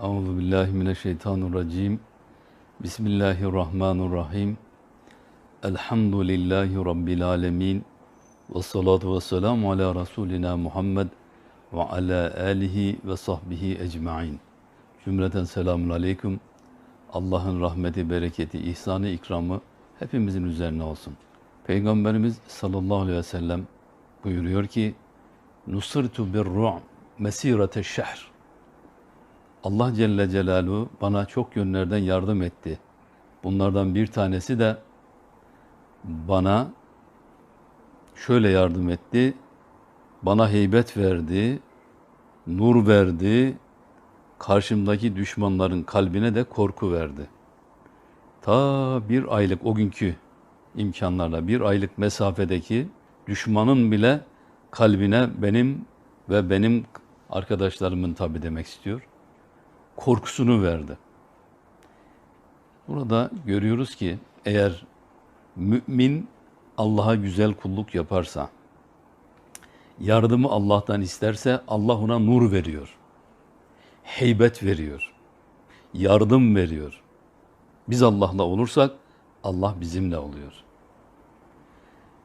Euzu billahi mineşşeytanirracim. Bismillahirrahmanirrahim. Elhamdülillahi rabbil alamin. Ve salatu ve selamu ala rasulina Muhammed ve ala alihi ve sahbihi ecmaîn. Cümleten selamun aleyküm. Allah'ın rahmeti, bereketi, ihsanı, ikramı hepimizin üzerine olsun. Peygamberimiz sallallahu aleyhi ve sellem buyuruyor ki Nusirtu bir ru'm mesirete şehr. Allah Celle Celaluhu bana çok yönlerden yardım etti. Bunlardan bir tanesi de bana şöyle yardım etti. Bana heybet verdi, nur verdi, karşımdaki düşmanların kalbine de korku verdi. Ta bir aylık o günkü imkanlarla bir aylık mesafedeki düşmanın bile kalbine benim ve benim arkadaşlarımın tabi demek istiyor. Korkusunu verdi. Burada görüyoruz ki eğer mümin Allah'a güzel kulluk yaparsa, yardımı Allah'tan isterse Allah ona nur veriyor. Heybet veriyor. Yardım veriyor. Biz Allah'la olursak Allah bizimle oluyor.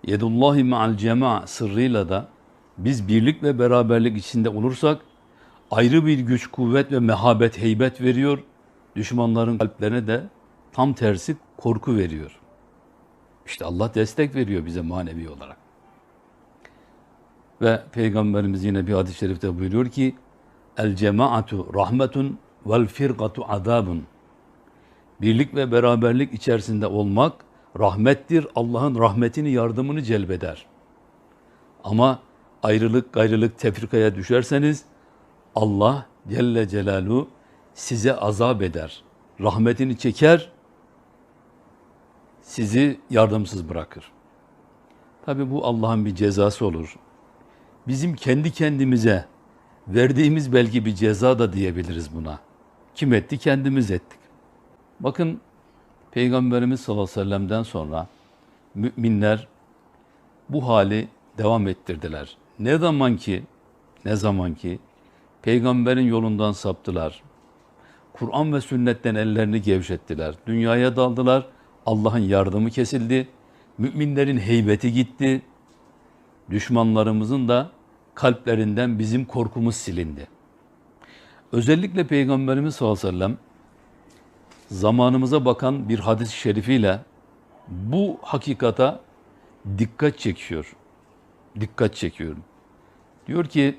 Yedullahi ma'al cema sırrıyla da biz birlik ve beraberlik içinde olursak ayrı bir güç, kuvvet ve mehabet, heybet veriyor. Düşmanların kalplerine de tam tersi korku veriyor. İşte Allah destek veriyor bize manevi olarak. Ve Peygamberimiz yine bir hadis-i şerifte buyuruyor ki El cemaatu rahmetun vel firgatu azabun. Birlik ve beraberlik içerisinde olmak rahmettir. Allah'ın rahmetini, yardımını celbeder. Ama ayrılık, gayrılık, tefrikaya düşerseniz Allah Celle Celaluhu size azap eder. Rahmetini çeker, sizi yardımsız bırakır. Tabi bu Allah'ın bir cezası olur. Bizim kendi kendimize verdiğimiz belki bir ceza da diyebiliriz buna. Kim etti? Kendimiz ettik. Bakın Peygamberimiz sallallahu aleyhi ve sellem'den sonra müminler bu hali devam ettirdiler. Ne zaman ki ne zaman ki peygamberin yolundan saptılar. Kur'an ve sünnetten ellerini gevşettiler. Dünyaya daldılar. Allah'ın yardımı kesildi. Müminlerin heybeti gitti. Düşmanlarımızın da kalplerinden bizim korkumuz silindi. Özellikle Peygamberimiz sallallahu aleyhi ve sellem zamanımıza bakan bir hadis-i şerifiyle bu hakikata dikkat çekiyor. Dikkat çekiyorum. Diyor ki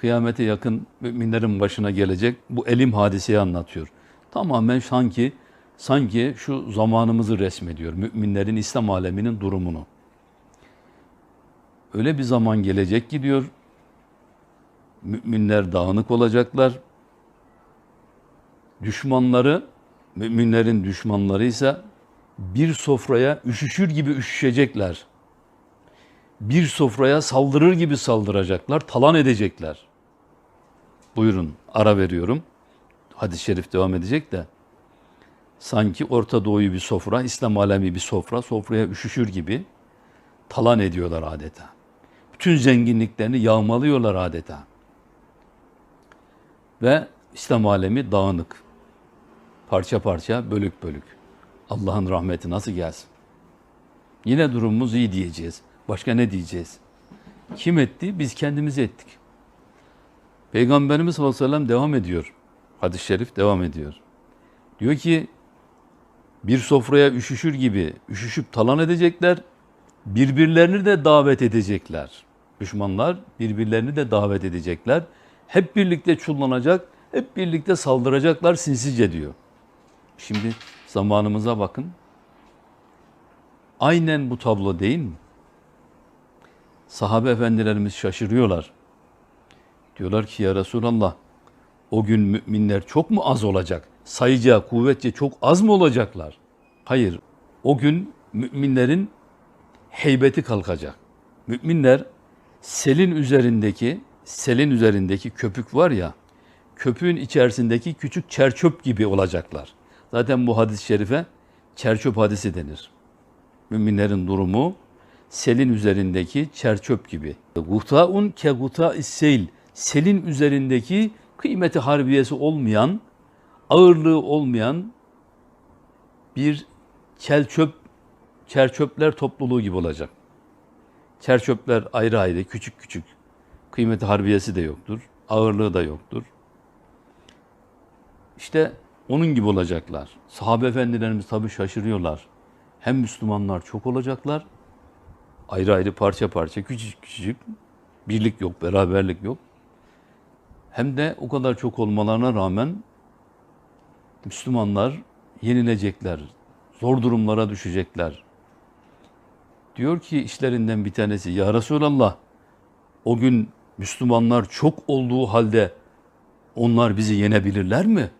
kıyamete yakın müminlerin başına gelecek bu elim hadiseyi anlatıyor. Tamamen sanki sanki şu zamanımızı resmediyor. Müminlerin İslam aleminin durumunu. Öyle bir zaman gelecek ki diyor müminler dağınık olacaklar. Düşmanları müminlerin düşmanları ise bir sofraya üşüşür gibi üşüşecekler. Bir sofraya saldırır gibi saldıracaklar, talan edecekler. Buyurun, ara veriyorum. Hadis-i şerif devam edecek de. Sanki Orta Doğu'yu bir sofra, İslam alemi bir sofra, sofraya üşüşür gibi talan ediyorlar adeta. Bütün zenginliklerini yağmalıyorlar adeta. Ve İslam alemi dağınık parça parça, bölük bölük. Allah'ın rahmeti nasıl gelsin? Yine durumumuz iyi diyeceğiz. Başka ne diyeceğiz? Kim etti? Biz kendimiz ettik. Peygamberimiz sallallahu aleyhi ve sellem devam ediyor. Hadis-i şerif devam ediyor. Diyor ki bir sofraya üşüşür gibi üşüşüp talan edecekler. Birbirlerini de davet edecekler. Düşmanlar birbirlerini de davet edecekler. Hep birlikte çullanacak, hep birlikte saldıracaklar sinsice diyor. Şimdi zamanımıza bakın. Aynen bu tablo değil mi? Sahabe efendilerimiz şaşırıyorlar. Diyorlar ki ya Resulallah o gün müminler çok mu az olacak? Sayıca, kuvvetçe çok az mı olacaklar? Hayır. O gün müminlerin heybeti kalkacak. Müminler selin üzerindeki selin üzerindeki köpük var ya köpüğün içerisindeki küçük çerçöp gibi olacaklar. Zaten bu hadis-i şerife çerçöp hadisi denir. Müminlerin durumu selin üzerindeki çerçöp gibi. Gutaun ke guta. Selin üzerindeki kıymeti harbiyesi olmayan, ağırlığı olmayan bir çelçöp, çerçöpler topluluğu gibi olacak. Çerçöpler ayrı ayrı, küçük küçük. Kıymeti harbiyesi de yoktur, ağırlığı da yoktur. İşte onun gibi olacaklar. Sahabe efendilerimiz tabii şaşırıyorlar. Hem Müslümanlar çok olacaklar, ayrı ayrı parça parça, küçük küçük, birlik yok, beraberlik yok. Hem de o kadar çok olmalarına rağmen Müslümanlar yenilecekler, zor durumlara düşecekler. Diyor ki işlerinden bir tanesi, Ya Resulallah, o gün Müslümanlar çok olduğu halde onlar bizi yenebilirler mi?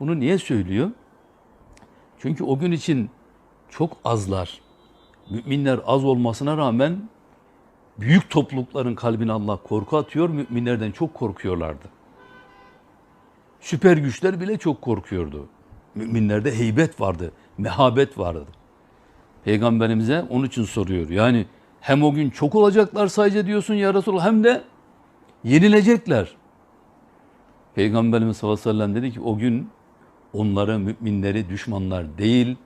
Bunu niye söylüyor? Çünkü o gün için çok azlar. Müminler az olmasına rağmen büyük toplulukların kalbine Allah korku atıyor. Müminlerden çok korkuyorlardı. Süper güçler bile çok korkuyordu. Müminlerde heybet vardı, mehabet vardı. Peygamberimize onun için soruyor. Yani hem o gün çok olacaklar sadece diyorsun ya Resulallah hem de yenilecekler. Peygamberimiz sallallahu aleyhi ve sellem dedi ki o gün onları müminleri düşmanlar değil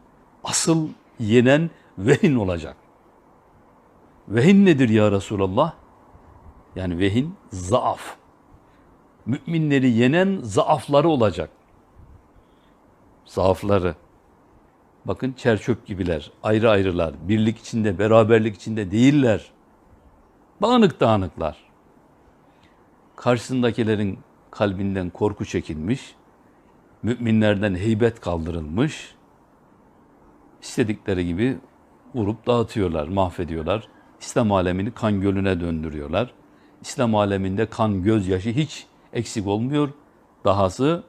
asıl yenen vehin olacak. Vehin nedir ya Resulallah? Yani vehin zaaf. Müminleri yenen zaafları olacak. Zaafları. Bakın çerçöp gibiler, ayrı ayrılar, birlik içinde, beraberlik içinde değiller. Dağınık dağınıklar. Karşısındakilerin kalbinden korku çekilmiş, müminlerden heybet kaldırılmış, istedikleri gibi vurup dağıtıyorlar, mahvediyorlar. İslam alemini kan gölüne döndürüyorlar. İslam aleminde kan, gözyaşı hiç eksik olmuyor. Dahası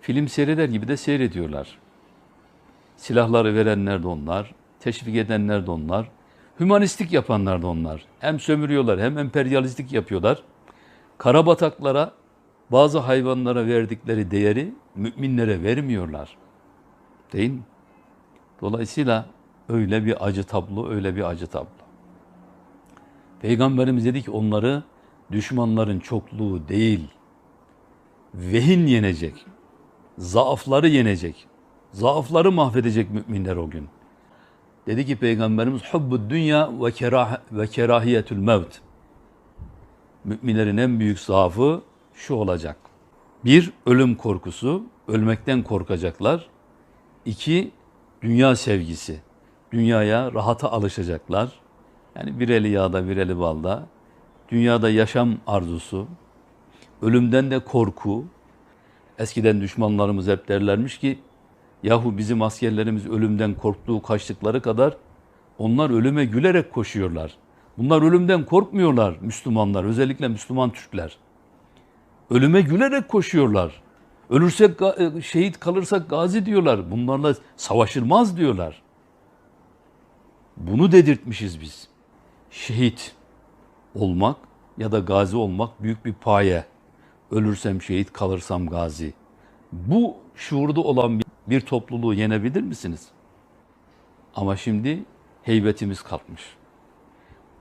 film seyreder gibi de seyrediyorlar. Silahları verenler de onlar, teşvik edenler de onlar, hümanistik yapanlar da onlar. Hem sömürüyorlar hem emperyalistik yapıyorlar. Karabataklara, bazı hayvanlara verdikleri değeri müminlere vermiyorlar. Değil mi? Dolayısıyla öyle bir acı tablo, öyle bir acı tablo. Peygamberimiz dedi ki onları düşmanların çokluğu değil, vehin yenecek, zaafları yenecek, zaafları mahvedecek müminler o gün. Dedi ki Peygamberimiz hubbu dünya ve, kerah ve kerahiyetül mevt. Müminlerin en büyük zaafı şu olacak. Bir, ölüm korkusu, ölmekten korkacaklar. İki, dünya sevgisi. Dünyaya rahata alışacaklar. Yani bir eli yağda bir eli balda. Dünyada yaşam arzusu. Ölümden de korku. Eskiden düşmanlarımız hep derlermiş ki yahu bizim askerlerimiz ölümden korktuğu kaçtıkları kadar onlar ölüme gülerek koşuyorlar. Bunlar ölümden korkmuyorlar Müslümanlar, özellikle Müslüman Türkler. Ölüme gülerek koşuyorlar. Ölürsek şehit kalırsak gazi diyorlar. Bunlarla savaşılmaz diyorlar. Bunu dedirtmişiz biz. Şehit olmak ya da gazi olmak büyük bir paye. Ölürsem şehit, kalırsam gazi. Bu şuurda olan bir topluluğu yenebilir misiniz? Ama şimdi heybetimiz kalkmış.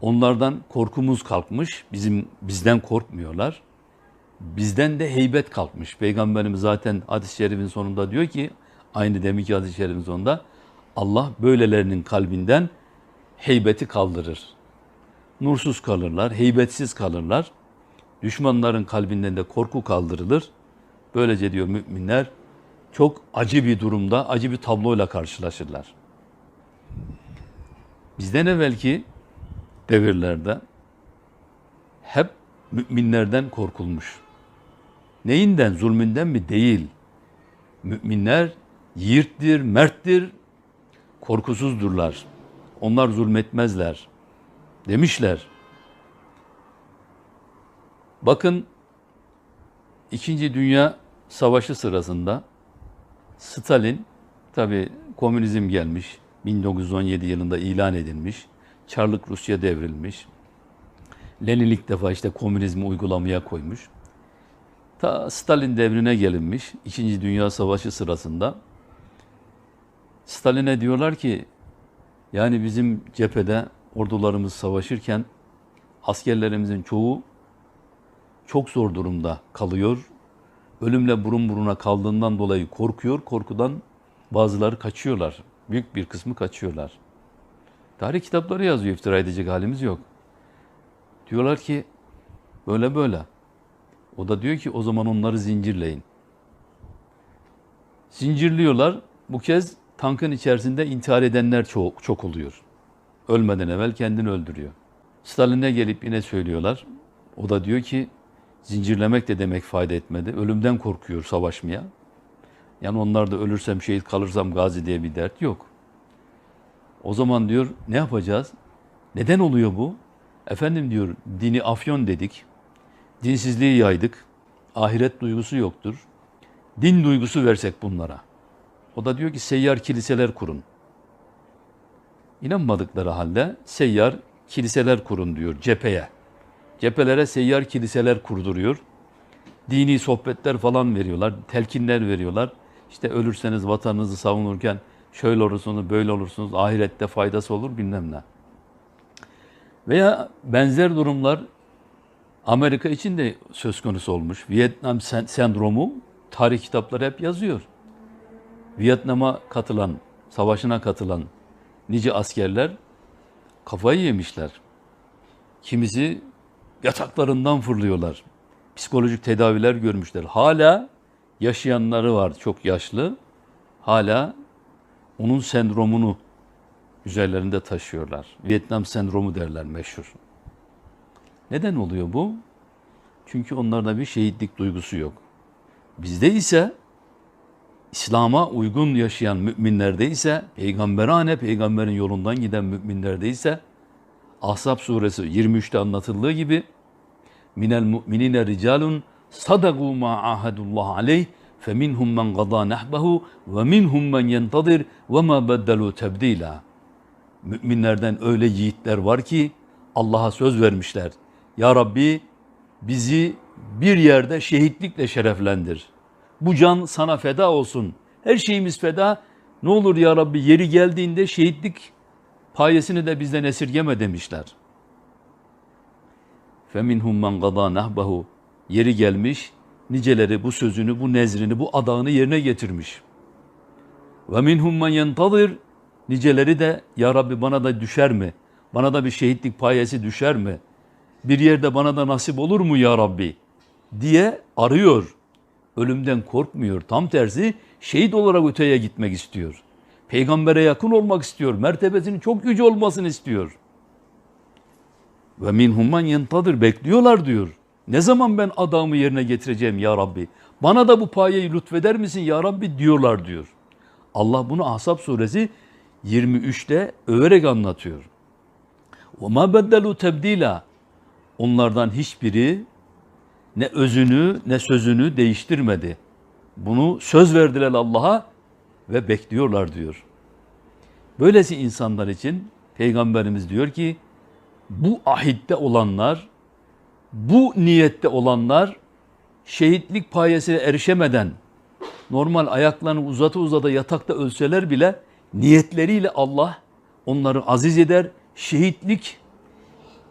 Onlardan korkumuz kalkmış. Bizim bizden korkmuyorlar. Bizden de heybet kalkmış. Peygamberimiz zaten hadis-i şerifin sonunda diyor ki aynı deminki hadis-i şerifin sonunda Allah böylelerinin kalbinden heybeti kaldırır. Nursuz kalırlar, heybetsiz kalırlar. Düşmanların kalbinden de korku kaldırılır. Böylece diyor müminler çok acı bir durumda, acı bir tabloyla karşılaşırlar. Bizden evvelki devirlerde hep müminlerden korkulmuş. Neyinden? Zulmünden mi? Değil. Müminler yiğittir, merttir, korkusuzdurlar. Onlar zulmetmezler demişler. Bakın İkinci Dünya Savaşı sırasında Stalin tabi komünizm gelmiş 1917 yılında ilan edilmiş. Çarlık Rusya devrilmiş. Lenin ilk defa işte komünizmi uygulamaya koymuş. Ta Stalin devrine gelinmiş. İkinci Dünya Savaşı sırasında Stalin'e diyorlar ki yani bizim cephede ordularımız savaşırken askerlerimizin çoğu çok zor durumda kalıyor. Ölümle burun buruna kaldığından dolayı korkuyor. Korkudan bazıları kaçıyorlar. Büyük bir kısmı kaçıyorlar. Tarih kitapları yazıyor. iftira edecek halimiz yok. Diyorlar ki böyle böyle. O da diyor ki o zaman onları zincirleyin. Zincirliyorlar. Bu kez tankın içerisinde intihar edenler çok, çok oluyor. Ölmeden evvel kendini öldürüyor. Stalin'e gelip yine söylüyorlar. O da diyor ki zincirlemek de demek fayda etmedi. Ölümden korkuyor savaşmaya. Yani onlar da ölürsem şehit kalırsam gazi diye bir dert yok. O zaman diyor ne yapacağız? Neden oluyor bu? Efendim diyor dini afyon dedik. Dinsizliği yaydık. Ahiret duygusu yoktur. Din duygusu versek bunlara. O da diyor ki seyyar kiliseler kurun. İnanmadıkları halde seyyar kiliseler kurun diyor cepheye. Cephelere seyyar kiliseler kurduruyor. Dini sohbetler falan veriyorlar, telkinler veriyorlar. İşte ölürseniz vatanınızı savunurken şöyle olursunuz, böyle olursunuz, ahirette faydası olur bilmem ne. Veya benzer durumlar Amerika için de söz konusu olmuş. Vietnam sen- sendromu tarih kitapları hep yazıyor. Vietnam'a katılan, savaşına katılan nice askerler kafayı yemişler. Kimisi yataklarından fırlıyorlar. Psikolojik tedaviler görmüşler. Hala yaşayanları var çok yaşlı. Hala onun sendromunu üzerlerinde taşıyorlar. Vietnam sendromu derler meşhur. Neden oluyor bu? Çünkü onlarda bir şehitlik duygusu yok. Bizde ise İslam'a uygun yaşayan müminlerde ise, peygamberane peygamberin yolundan giden müminlerde ise Ahzab suresi 23'te anlatıldığı gibi minel mu'minine ricalun sadagu ma ahadullah aleyh feminhum men gada nahbahu ve minhum men yentadir ve ma beddelu tebdila. Müminlerden öyle yiğitler var ki Allah'a söz vermişler. Ya Rabbi bizi bir yerde şehitlikle şereflendir. Bu can sana feda olsun. Her şeyimiz feda. Ne olur ya Rabbi yeri geldiğinde şehitlik payesini de bizden esirgeme demişler. فَمِنْهُمْ مَنْ قَضَى نَهْبَهُ Yeri gelmiş, niceleri bu sözünü, bu nezrini, bu adağını yerine getirmiş. وَمِنْهُمْ مَنْ يَنْتَظِرْ Niceleri de ya Rabbi bana da düşer mi? Bana da bir şehitlik payesi düşer mi? Bir yerde bana da nasip olur mu ya Rabbi? diye arıyor. Ölümden korkmuyor. Tam tersi şehit olarak öteye gitmek istiyor. Peygambere yakın olmak istiyor. Mertebesinin çok yüce olmasını istiyor. Ve minhum men yentadır bekliyorlar diyor. Ne zaman ben adamı yerine getireceğim ya Rabbi? Bana da bu payeyi lütfeder misin ya Rabbi diyorlar diyor. Allah bunu Ahzab suresi 23'te överek anlatıyor. وَمَا بَدَّلُوا تَبْد۪يلًا Onlardan hiçbiri ne özünü ne sözünü değiştirmedi. Bunu söz verdiler Allah'a ve bekliyorlar diyor. Böylesi insanlar için Peygamberimiz diyor ki bu ahitte olanlar, bu niyette olanlar şehitlik payesine erişemeden normal ayaklarını uzata uzata yatakta ölseler bile niyetleriyle Allah onları aziz eder, şehitlik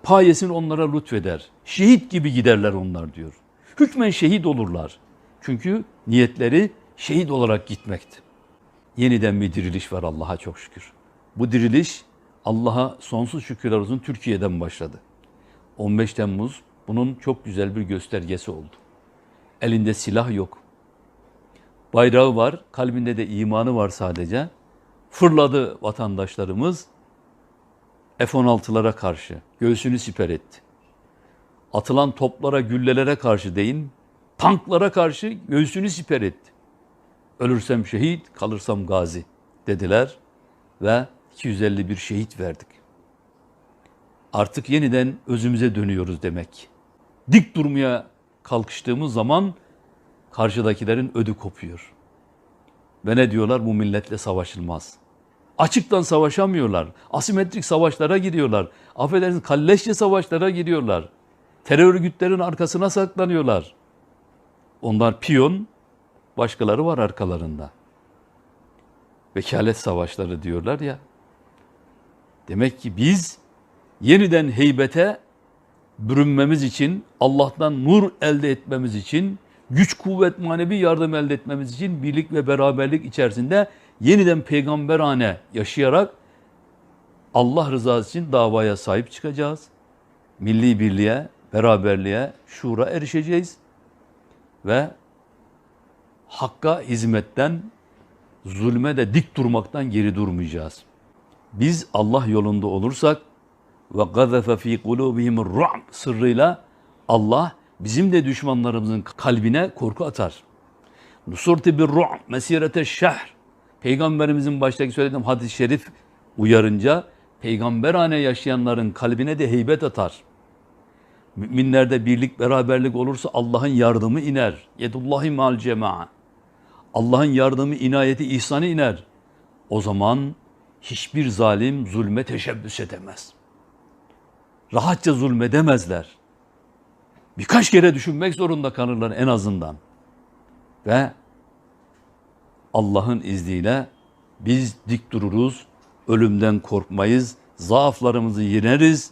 payesini onlara lütfeder. Şehit gibi giderler onlar diyor. Hükmen şehit olurlar. Çünkü niyetleri şehit olarak gitmekti. Yeniden bir diriliş var Allah'a çok şükür. Bu diriliş Allah'a sonsuz şükürler olsun Türkiye'den başladı. 15 Temmuz bunun çok güzel bir göstergesi oldu. Elinde silah yok. Bayrağı var, kalbinde de imanı var sadece. Fırladı vatandaşlarımız F-16'lara karşı göğsünü siper etti. Atılan toplara, güllelere karşı deyin, tanklara karşı göğsünü siper etti. Ölürsem şehit, kalırsam gazi dediler ve 251 şehit verdik. Artık yeniden özümüze dönüyoruz demek. Dik durmaya kalkıştığımız zaman karşıdakilerin ödü kopuyor. Ve ne diyorlar? Bu milletle savaşılmaz. Açıktan savaşamıyorlar. Asimetrik savaşlara giriyorlar. Affedersiniz kalleşçe savaşlara giriyorlar. Terör örgütlerin arkasına saklanıyorlar. Onlar piyon, başkaları var arkalarında. Vekalet savaşları diyorlar ya. Demek ki biz yeniden heybete bürünmemiz için, Allah'tan nur elde etmemiz için, güç, kuvvet, manevi yardım elde etmemiz için birlik ve beraberlik içerisinde yeniden peygamberane yaşayarak Allah rızası için davaya sahip çıkacağız. Milli birliğe, beraberliğe, şuura erişeceğiz ve hakka hizmetten, zulme de dik durmaktan geri durmayacağız. Biz Allah yolunda olursak ve gazefe fi kulubihim ru'b sırrıyla Allah bizim de düşmanlarımızın kalbine korku atar. Nusurti bir ru'b mesirete şehr. Peygamberimizin baştaki söylediğim hadis-i şerif uyarınca peygamberane yaşayanların kalbine de heybet atar. Müminlerde birlik beraberlik olursa Allah'ın yardımı iner. Yedullahi mal cema'a. Allah'ın yardımı, inayeti, ihsanı iner. O zaman hiçbir zalim zulme teşebbüs edemez. Rahatça zulmedemezler. Birkaç kere düşünmek zorunda kalırlar en azından. Ve Allah'ın izniyle biz dik dururuz, ölümden korkmayız, zaaflarımızı yeneriz.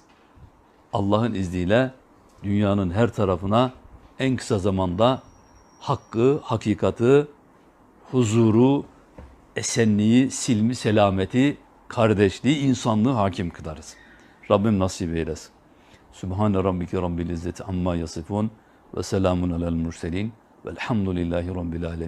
Allah'ın izniyle dünyanın her tarafına en kısa zamanda hakkı, hakikati, huzuru, esenliği, silmi, selameti, kardeşliği, insanlığı hakim kılarız. Rabbim nasip eylesin. Sübhane rabbike rabbil izzeti amma yasifun ve selamun alel murselin velhamdülillahi rabbil alemin.